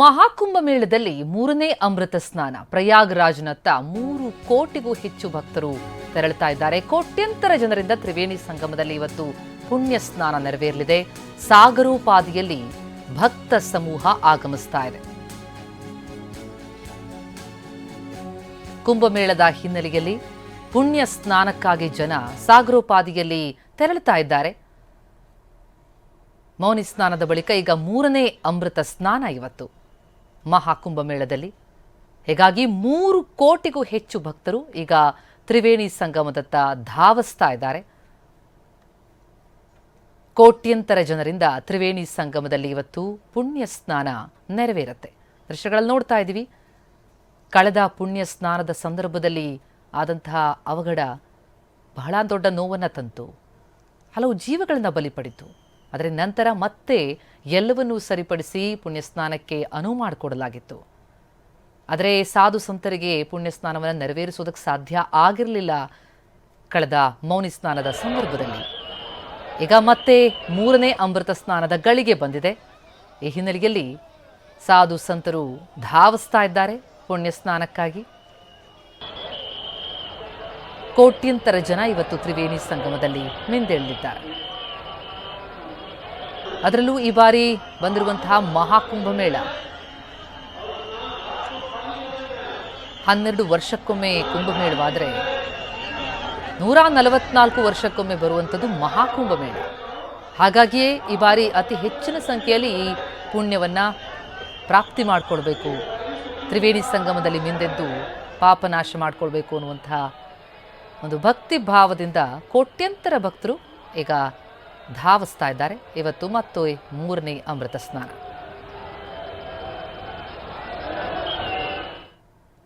ಮಹಾಕುಂಭ ಮೇಳದಲ್ಲಿ ಮೂರನೇ ಅಮೃತ ಸ್ನಾನ. ಪ್ರಯಾಗ್ರಾಜ್ನತ್ತ ಮೂರು ಕೋಟಿಗೂ ಹೆಚ್ಚು ಭಕ್ತರು ತೆರಳುತ್ತಾ ಇದ್ದಾರೆ. ಕೋಟ್ಯಂತರ ಜನರಿಂದ ತ್ರಿವೇಣಿ ಸಂಗಮದಲ್ಲಿ ಇವತ್ತು ಪುಣ್ಯ ಸ್ನಾನ ನೆರವೇರಲಿದೆ. ಸಾಗರೋಪಾದಿಯಲ್ಲಿ ಭಕ್ತ ಸಮೂಹ ಆಗಮಿಸ್ತಾ ಇದೆ. ಕುಂಭಮೇಳದ ಹಿನ್ನೆಲೆಯಲ್ಲಿ ಪುಣ್ಯ ಸ್ನಾನಕ್ಕಾಗಿ ಜನ ಸಾಗರೋಪಾದಿಯಲ್ಲಿ ತೆರಳುತ್ತಾ ಇದ್ದಾರೆ. ಮೌನಿ ಸ್ನಾನದ ಬಳಿಕ ಈಗ ಮೂರನೇ ಅಮೃತ ಸ್ನಾನ ಇವತ್ತು. ಮಹಾಕುಂಭಮೇಳದಲ್ಲಿ. ಹೀಗಾಗಿ ಮೂರು ಕೋಟಿಗೂ ಹೆಚ್ಚು ಭಕ್ತರು ಈಗ ತ್ರಿವೇಣಿ ಸಂಗಮದತ್ತ ಧಾವಿಸ್ತಾ ಇದ್ದಾರೆ. ಕೋಟ್ಯಂತರ ಜನರಿಂದ ತ್ರಿವೇಣಿ ಸಂಗಮದಲ್ಲಿ ಇವತ್ತು ಪುಣ್ಯ ಸ್ನಾನ ನೆರವೇರುತ್ತೆ. ದೃಶ್ಯಗಳಲ್ಲಿ ನೋಡ್ತಾ ಇದ್ದೀವಿ. ಕಳೆದ ಪುಣ್ಯ ಸ್ನಾನದ ಸಂದರ್ಭದಲ್ಲಿ ಆದಂತಹ ಅವಘಡ ಬಹಳ ದೊಡ್ಡ ನೋವನ್ನು ತಂತು. ಹಲವು ಜೀವಗಳನ್ನು ಬಲಿ ಅದರ ನಂತರ ಮತ್ತೆ ಎಲ್ಲವನ್ನೂ ಸರಿಪಡಿಸಿ ಪುಣ್ಯ ಸ್ನಾನಕ್ಕೆ ಅನುವು ಮಾಡಿಕೊಡಲಾಗಿತ್ತು. ಆದರೆ ಸಾಧು ಸಂತರಿಗೆ ಪುಣ್ಯ ಸ್ನಾನವನ್ನು ನೆರವೇರಿಸುವುದಕ್ಕೆ ಸಾಧ್ಯ ಆಗಿರಲಿಲ್ಲ ಕಳೆದ ಮೌನಿ ಸ್ನಾನದ ಸಂದರ್ಭದಲ್ಲಿ. ಈಗ ಮತ್ತೆ ಮೂರನೇ ಅಮೃತ ಸ್ನಾನದ ಗಳಿಗೆ ಬಂದಿದೆ. ಈ ಹಿನ್ನೆಲೆಯಲ್ಲಿ ಸಾಧು ಸಂತರು ಧಾವಿಸ್ತಾ ಇದ್ದಾರೆ ಪುಣ್ಯ ಸ್ನಾನಕ್ಕಾಗಿ ಕೋಟ್ಯಂತರ ಜನ ಇವತ್ತು ತ್ರಿವೇಣಿ ಸಂಗಮದಲ್ಲಿ ಮಿಂದೇಳಲಿದ್ದಾರೆ ಅದರಲ್ಲೂ ಈ ಬಾರಿ ಬಂದಿರುವಂತಹ ಮಹಾಕುಂಭಮೇಳ ಹನ್ನೆರಡು ವರ್ಷಕ್ಕೊಮ್ಮೆ ಕುಂಭಮೇಳವಾದರೆ ನೂರ ನಲವತ್ನಾಲ್ಕು ವರ್ಷಕ್ಕೊಮ್ಮೆ ಬರುವಂಥದ್ದು ಮಹಾಕುಂಭಮೇಳ ಹಾಗಾಗಿಯೇ ಈ ಬಾರಿ ಅತಿ ಹೆಚ್ಚಿನ ಸಂಖ್ಯೆಯಲ್ಲಿ ಈ ಪುಣ್ಯವನ್ನ ಪ್ರಾಪ್ತಿ ಮಾಡಿಕೊಳ್ಬೇಕು. ತ್ರಿವೇಣಿ ಸಂಗಮದಲ್ಲಿ ಮಿಂದೆದ್ದು ಪಾಪನಾಶ ಮಾಡಿಕೊಳ್ಬೇಕು ಅನ್ನುವಂತಹ ಒಂದು ಭಕ್ತಿ ಭಾವದಿಂದ ಕೋಟ್ಯಂತರ ಭಕ್ತರು ಈಗ ಧಾವಿಸ್ತಾ ಇದ್ದಾರೆ. ಇವತ್ತು ಮತ್ತು ಮೂರನೇ ಅಮೃತ ಸ್ನಾನ.